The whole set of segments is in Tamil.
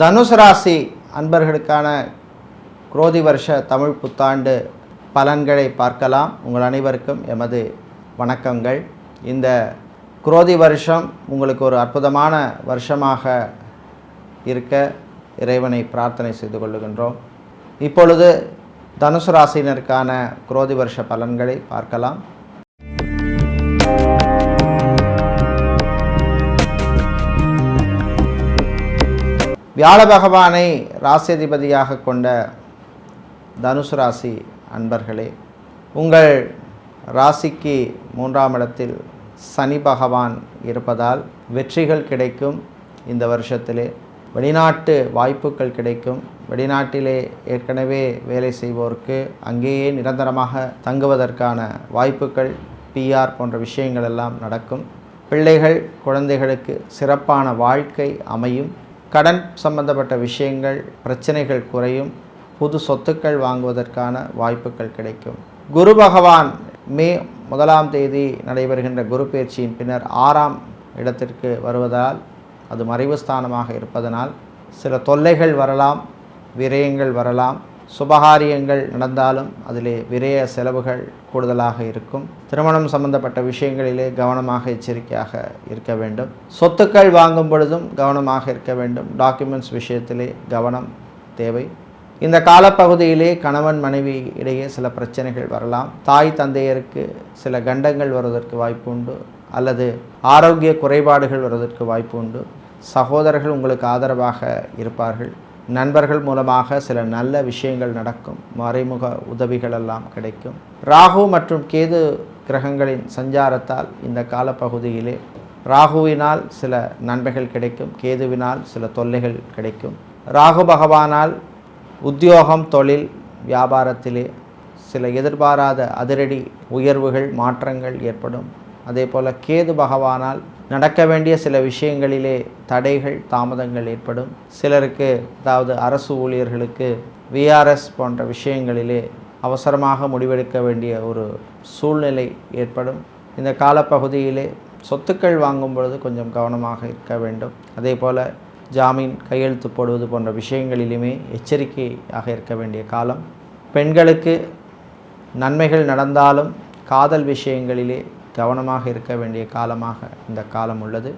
தனுசு ராசி அன்பர்களுக்கான குரோதி வருஷ தமிழ் புத்தாண்டு பலன்களை பார்க்கலாம். உங்கள் அனைவருக்கும் எமது வணக்கங்கள். இந்த குரோதி வருஷம் உங்களுக்கு ஒரு அற்புதமான வருஷமாக இருக்க இறைவனை பிரார்த்தனை செய்து கொள்ளுகின்றோம். இப்பொழுது தனுசு ராசியினருக்கான குரோதி வருஷ பலன்களை பார்க்கலாம். வியாழ பகவானை ராசியதிபதியாக கொண்ட தனுசு ராசி அன்பர்களே உங்கள் ராசிக்கு மூன்றாம் இடத்தில் சனி பகவான் இருப்பதால் வெற்றிகள் கிடைக்கும் இந்த வருஷத்திலே. வெளிநாட்டு வாய்ப்புகள் கிடைக்கும். வெளிநாட்டிலே ஏற்கனவே வேலை செய்வோருக்கு அங்கேயே நிரந்தரமாக தங்குவதற்கான வாய்ப்புகள் பிஆர் போன்ற விஷயங்கள் எல்லாம் நடக்கும். பிள்ளைகள் குழந்தைகளுக்கு சிறப்பான வாழ்க்கை அமையும். கடன் சம்பந்தப்பட்ட விஷயங்கள் பிரச்சனைகள் குறையும். புது சொத்துக்கள் வாங்குவதற்கான வாய்ப்புகள் கிடைக்கும். குரு பகவான் மே முதலாம் தேதி நடைபெறுகின்ற குரு பயிற்சியின் பின்னர் ஆறாம் இடத்திற்கு வருவதால் அது மறைவு ஸ்தானமாக இருப்பதனால் சில தொல்லைகள் வரலாம் விரயங்கள் வரலாம். சுபகாரியங்கள் நடந்தாலும் அதிலே விரய செலவுகள் கூடுதலாக இருக்கும். திருமணம் சம்பந்தப்பட்ட விஷயங்களிலே கவனமாக எச்சரிக்கையாக இருக்க வேண்டும். சொத்துக்கள் வாங்கும் பொழுதும் கவனமாக இருக்க வேண்டும். டாக்குமெண்ட்ஸ் விஷயத்திலே கவனம் தேவை. இந்த காலப்பகுதியிலே கணவன் மனைவி இடையே சில பிரச்சனைகள் வரலாம். தாய் தந்தையருக்கு சில கண்டங்கள் வருவதற்கு வாய்ப்பு உண்டு. அல்லது ஆரோக்கிய குறைபாடுகள் வருவதற்கு வாய்ப்பு உண்டு. சகோதரர்கள் உங்களுக்கு ஆதரவாக இருப்பார்கள். நண்பர்கள் மூலமாக சில நல்ல விஷயங்கள் நடக்கும். மறைமுக உதவிகள் எல்லாம் கிடைக்கும். ராகு மற்றும் கேது கிரகங்களின் சஞ்சாரத்தால் இந்த காலப்பகுதியிலே ராகுவினால் சில நன்மைகள் கிடைக்கும். கேதுவினால் சில தொல்லைகள் கிடைக்கும். ராகு பகவானால் உத்தியோகம் தொழில் வியாபாரத்திலே சில எதிர்பாராத அதிரடி உயர்வுகள் மாற்றங்கள் ஏற்படும். அதே போல் கேது பகவானால் நடக்க வேண்டிய சில விஷயங்களிலே தடைகள் தாமதங்கள் ஏற்படும். சிலருக்கு அதாவது அரசு ஊழியர்களுக்கு விஆர்எஸ் போன்ற விஷயங்களிலே அவசரமாக முடிவெடுக்க வேண்டிய ஒரு சூழ்நிலை ஏற்படும். இந்த காலப்பகுதியிலே சொத்துக்கள் வாங்கும் பொழுது கொஞ்சம் கவனமாக இருக்க வேண்டும். அதே போல் ஜாமீன் கையெழுத்து போடுவது போன்ற விஷயங்களிலுமே எச்சரிக்கையாக இருக்க வேண்டிய காலம். பெண்களுக்கு நன்மைகள் நடந்தாலும் காதல் விஷயங்களிலே கவனமாக இருக்க வேண்டிய காலமாக இந்த காலம் உள்ளது.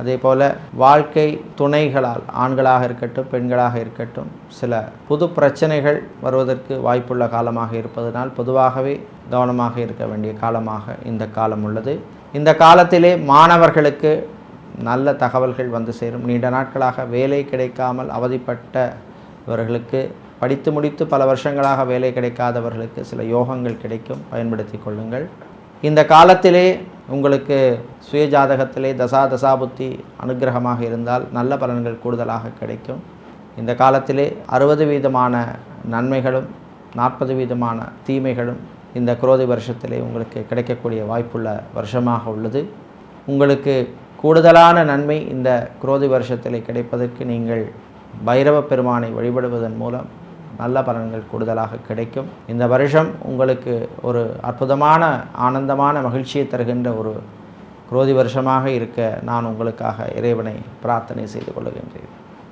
அதே போல் வாழ்க்கை துணைகளால் ஆண்களாக இருக்கட்டும் பெண்களாக இருக்கட்டும் சில புது பிரச்சனைகள் வருவதற்கு வாய்ப்புள்ள காலமாக இருப்பதனால் பொதுவாகவே கவனமாக இருக்க வேண்டிய காலமாக இந்த காலம் உள்ளது. இந்த காலத்திலே மாணவர்களுக்கு நல்ல தகவல்கள் வந்து சேரும். நீண்ட நாட்களாக வேலை கிடைக்காமல் அவதிப்பட்டவர்களுக்கு படித்து முடித்து பல வருஷங்களாக வேலை கிடைக்காதவர்களுக்கு சில யோகங்கள் கிடைக்கும். பயன்படுத்தி கொள்ளுங்கள். இந்த காலத்திலே உங்களுக்கு சுய ஜாதகத்திலே தசா தசாபுத்தி அனுகிரகமாக இருந்தால் நல்ல பலன்கள் கூடுதலாக கிடைக்கும். இந்த காலத்திலே அறுபது வீதமான நன்மைகளும் நாற்பது வீதமான தீமைகளும் இந்த குரோதி வருஷத்திலே உங்களுக்கு கிடைக்கக்கூடிய வாய்ப்புள்ள வருஷமாக உள்ளது. உங்களுக்கு கூடுதலான நன்மை இந்த குரோதி வருஷத்திலே கிடைப்பதற்கு நீங்கள் பைரவ பெருமானை வழிபடுவதன் மூலம் நல்ல பலன்கள் கூடுதலாக கிடைக்கும். இந்த வருஷம் உங்களுக்கு ஒரு அற்புதமான ஆனந்தமான மகிழ்ச்சியை தருகின்ற ஒரு குரோதி வருஷமாக இருக்க நான் உங்களுக்காக இறைவனை பிரார்த்தனை செய்து கொள்கின்றேன்.